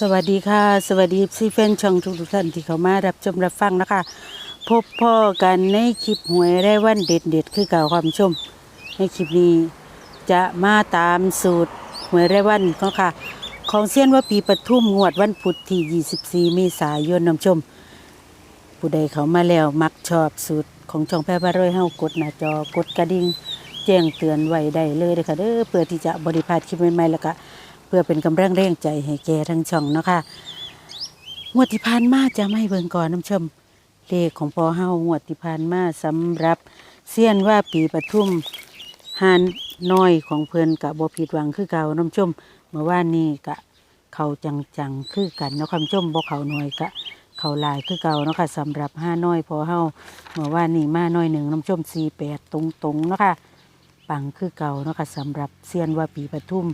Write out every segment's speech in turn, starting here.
สวัสดีค่ะ สวัสดีซีแฟนช่องทุกท่านที่เข้ามารับชมรับฟังนะคะ พบพ่อกันในคลิปหวยได้วันเด็ดเด็ดคือเก่าความชม ในคลิปนี้จะมาตามสูตรหวยได้วันก็ค่ะ ของเซียนว่าปีปทุมงวดวันพุธที่ 24 เมษายนน้ำชม ผู้ใดเขามาแล้วมักชอบสูตรของช่องแพร่บารวยเฮากดหน้าจอกดกระดิ่งแจ้งเตือนไว้ได้เลยเด้อค่ะเด้อเพื่อที่จะบริพาดคลิปใหม่ๆแล้วก็ พื่อเป็นกำลังแรงใจให้แกทั้งช่องเนาะค่ะงวดที่ผ่านมาจะไม่เบิ่งก่อนน้ำชมเลขของพอเฮางวดที่ผ่านมาสำหรับเซียนว่าปีปทุมหานน้อยของเพิ่นกะบ่ผิดหวังคือเก่าน้ำชมเมื่อวานนี้กะเขาจังๆคือกันเนาะคำชมบ่เขาน้อยกะเขาลายคือเก่าเนาะค่ะสำหรับห้าน้อยพอเฮาเมื่อวานนี้มาน้อยหนึ่งน้ำชมสี่แปดตรงๆเนาะค่ะปังคือเก่าเนาะค่ะสำหรับเซียนว่าปีปทุม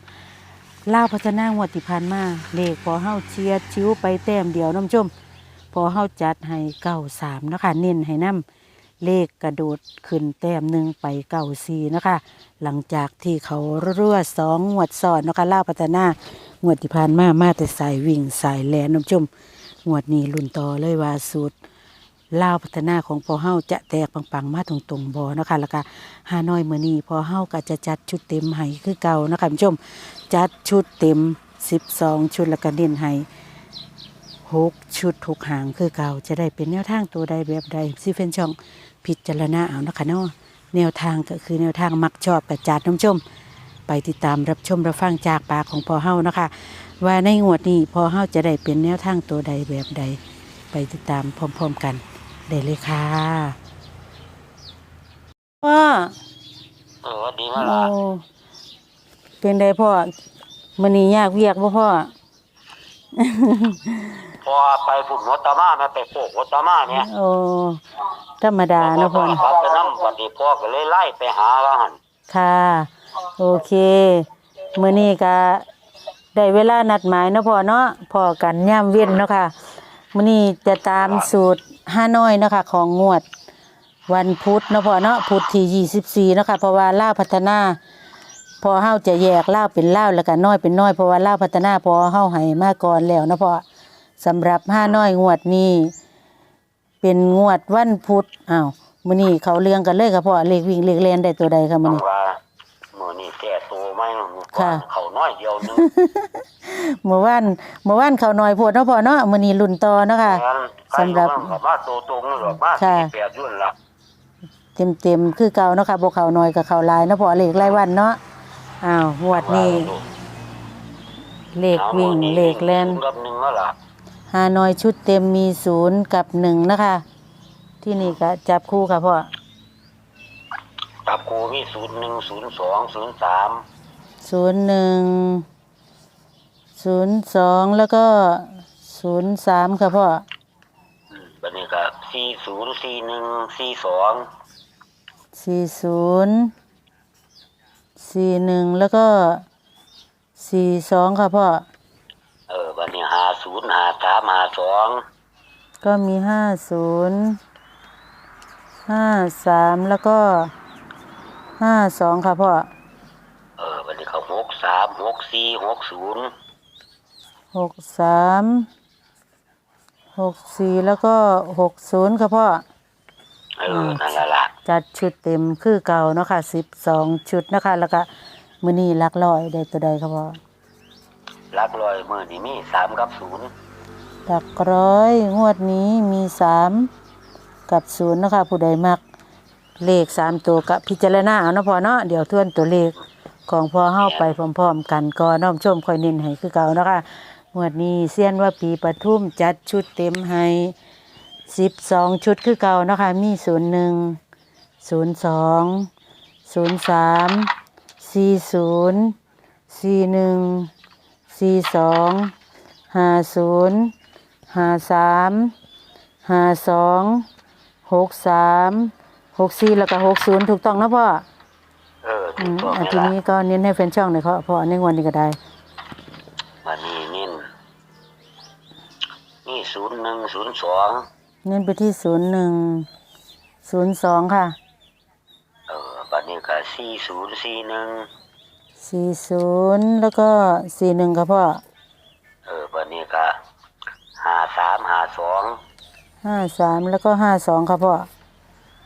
ล่าพัฒนางวดที่ผ่านมาเลขพอเฮาเชียร์ชิวไปแต้มเดียวน้ำชม พอเฮาจัดให้เก้าสามนะคะเน้นให้น้ำเลขกระโดดขึ้นแต้มหนึ่งไปเก้าสี่นะคะ หลังจากที่เขารั่วสองงวดซ้อนนะคะล่าพัฒนางวดที่ผ่านมามาแต่สายวิ่งสายแลนน้ำชมงวดนี้ลุ่นต่อเลยว่าสูตร ลาวพัฒนาของพอเฮาจะแตกปังๆ มาตรงๆบอนะคะแล้วก็ฮานอยเมื่อนี้พอเฮาก็จะจัดชุดเต็มให้คือเก่านะคะผู้ชมจัดชุดเต็ม 12 ชุดแล้วก็เน้นให้หกชุดทุกหางคือเก่าจะได้เป็นแนวทางตัวใดแบบใดซีเฟนช่องพิจารณาเอานะคะเนาะแนวทางก็คือแนวทางมักชอบกระจัดน้ำชม ไปติดตามรับชมรับฟังจากปากของพอเฮานะคะ ว่าในงวดนี้พอเฮาจะได้เป็นแนวทางตัวใดแบบใด ไปติดตามพร้อม ๆ กัน ได้เลยค่ะพ่อเออว่าดีมาโอ้ละเป็นไดพ่อมันนี้ยากเวียกบ่พ่อ พอไปฝุ่นหัวตามาแม่ไปโปกหัวตามาเนี่ยโอ้ธรรมดาเนาะพ่อเนาะครับไปนั่งวันนี้พ่อก็เลยไล่ไปหาว่าหันค่ะ โอเคมื้อนี้ก็ได้เวลานัดหมายเนาะพ่อเนาะพอกันย่ามเว้นเนาะค่ะมื้อนี้จะตามสูตร ห้าน้อยนะค่ะของงวดวันพุธนะพ่อเนาะพุธที่24เนาะค่ะเพราะว่าล่าพัฒนา พอเฮาจะแยกล่าเป็นล่าแล้วก็น้อยเป็นน้อยเพราะว่าล่าพัฒนาพอเฮาให้มาก่อนแล้วนะพ่อสำหรับห้าน้อยงวดนี้เป็นงวดวันพุธอ้าวมื้อนี้เขาเรื่องกันเลยค่ะพ่อเลขวิ่งเลขเลนได้ตัวใดค่ะมื้อนี้ว่า แก่ตัวไหมค่ะเขาน้อยเดียวนึงเมื่อวานเมื่อวานเขาน้อยโพดเนาะพ่อเนาะมื้อนี้ลุ้นต่อเนาะค่ะงั้นสำหรับใคอยู่บ้างก็มาตัวตรงหรอกมาค่ะสี่แปดยุ่นละเต็มๆคือเก่าเนาะค่ะบ่เขาน้อยกับเขาหลายเนาะพ่อเลขรายวันเนาะอ้าวงวดนี้เลขวิ่งเลขแล่นศูย์กับหนึ่งแล้วล่ะฮานอยชุดเต็มมีศูนย์กับหนึ่งนะคะ ที่นี่ก็จับคู่ค่ะพ่อ ตับกูมีศูนย์หนึ่งศูนย์สองศูนย์สามศูนย์หนึ่งศูนย์สองแล้วก็ศูนย์สามค่ะพ่อบันนี้ก็สี่ศูนย์สี่หนึ่งสี่สองสี่ศูนย์สี่หนึ่งแล้วก็สี่สองค่ะพ่อเออบันนี้หาศูนย์หาสามหาสองก็มีห้าศูนย์ห้าสามแล้วก็ ห้าสองค่ะพ่อเออบันนี้เขาหกสามหกสี่หกศูนย์หกสามหกสี่แล้วก็หกศูนย์ค่ะพ่อเออนั่นแหละล่ะจัดชุดเต็มคือเก่าเนาะค่ะสิบสองชุดนะคะ แล้วก็มือนี้หลักร้อยได้ตัวใดครับพ่อรักลอยมือนี่มีสามกับศูนย์หลักร้อยงวดนี้มีสามกับศูนย์เนาะคะผู้ใดมัก เลขสามตัวกับพิจารณาเอาเนาะพ่อเนาะเดี๋ยวทวนตัวเลขของพ่อเฮาไปพร้อมๆกันก็น้อมชมคอยเน้นให้คือเก่าเนาะคะงวดนี้เซียนว่าปีปทุมจัดชุดเต็มให้สิบสองชุดคือเก่าเนาะคะมีศูนย์หนึ่งศูนย์สองศูนย์สามสี่ศูนย์สี่หนึ่งสี่สองห้าศูนย์ห้าสามห้าสองหกสาม หกสี่แล้วก็หกศูนย์ถูกต้องนะพ่อเอออืถูกมต้องอันนี่ทีละนี้ก็เน้นให้แฟนช่องหน่อยเขาพ่อในวันนี้ก็ได้วันนี้นี่นี่ศูนย์หนึ่งศูนย์สองเน้นไปที่ศูนย์หนึ่งศูนย์สองค่ะเออวันนี้ก็สี่ศูนย์สี่หนึ่งสี่ศูนย์แล้วก็สี่หนึ่งค่ะพ่อเออวันนี้ก็สองห้าสามแล้วก็ห้าสองครับพ่อ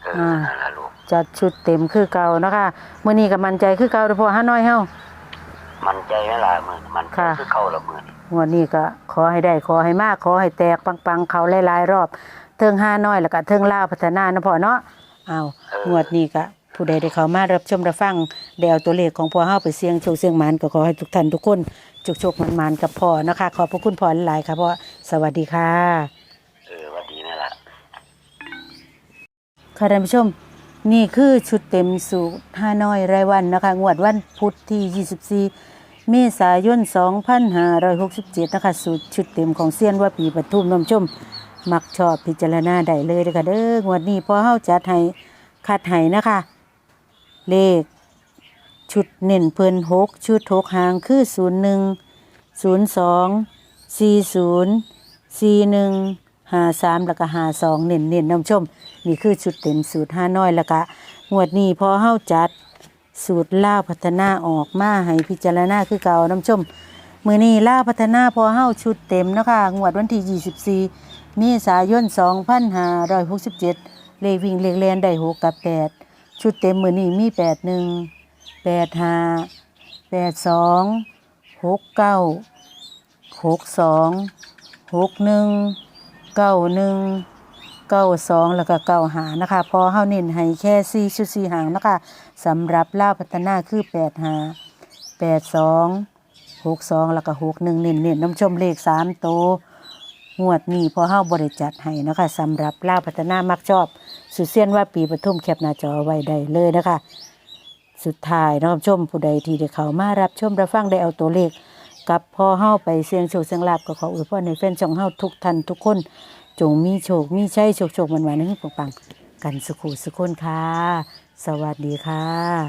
เอออ่านั่นละลูก จัดชุดเต็มคือเก่าเนาะค่ะมื้อนี้ก็มั่นใจคือเก่าเด้อพ่อห้าน้อยเฮา มันใจไหมล่ะมือมันใจค่ะ คือเข้าละมืองวดนี้ก็ขอให้ได้ขอให้มากขอให้แตกปังๆเขาหลายๆรอบเทิงห้าน้อยแล้วก็เทิงลาวพัฒนานะพ่อเนาะเอางวดนี้ก็ผู้ใดได้เข้ามารับชมรับฟังได้เอาตัวเลขของพ่อเฮาไปเสี่ยงโชคเสี่ยงหมานก็ขอให้ทุกท่านทุกคนจุกโชคๆมันๆกับพ่อนะคะขอบพระคุณพ่อหลายๆค่ะพ่อสวัสดีค่ะ ค่ะท่านผู้ชม นี่คือชุดเต็มสูตรห้าน้อยรายวันนะคะ งวดวันพุธที่ 24 เมษายน 2567 นะคะ สูตรชุดเต็มของเซียนว่าปีปทุมน้ำชม มักชอบพิจารณาได้เลยเด้อค่ะเด้องวดนี้พอเฮาจัดให้คัดให้นะคะ เลข ชุดเน้นเพิ่น6ชุด6หางคือ 01 02 40 41 53แล้วก็52เน้นเน้นน้ำชม นี่คือชุดเต็มสูตรห้าน้อยแล้วก็งวดนี้พอเฮาจัดสูตรล่าพัฒนาออกมาให้พิจารณาคือเก่าน้ำชมมือนี้ล่าพัฒนาพอเฮาชุดเต็มนะคะงวดวันที่ 24 เมษายน 2567 เลวิ่งเลขแลนได้6กับ8ชุดเต็มมือนี้มี81 85 82 69 62 61 91เก้าหกสองหกหนึ่ง เก้าหนึ่งเก้าสองแล้วก็เก้าหานะคะ พอเฮาเน้นให้แค่สี่ชุดสี่หางนะคะสำหรับล่าพัฒนาคือแปดหาแปดสองหกสองแล้วก็หกหนึ่งเน้นเน้นน้ำชมเลขสามโตงวดนี้พอเฮาบริจัดให้นะคะสำหรับล่าพัฒนามักชอบ สุดเสี้ยนว่าปีปทุมแคปหน้าจอไว้ได้เลยนะคะ สุดท้ายน้องชมผู้ใดที่ได้เข้ามารับชมรับฟังได้เอาตัวเลข กับพ่อเฮาไปเสียงโชคเสียงลาบก็ขออวยพรในแฟนช่องเฮาทุกท่านทุกคน จงมีโชคมีชัยโชคโชคมันวันๆนึงปังๆกันสุขุสุขคนค่ะ สวัสดีค่ะ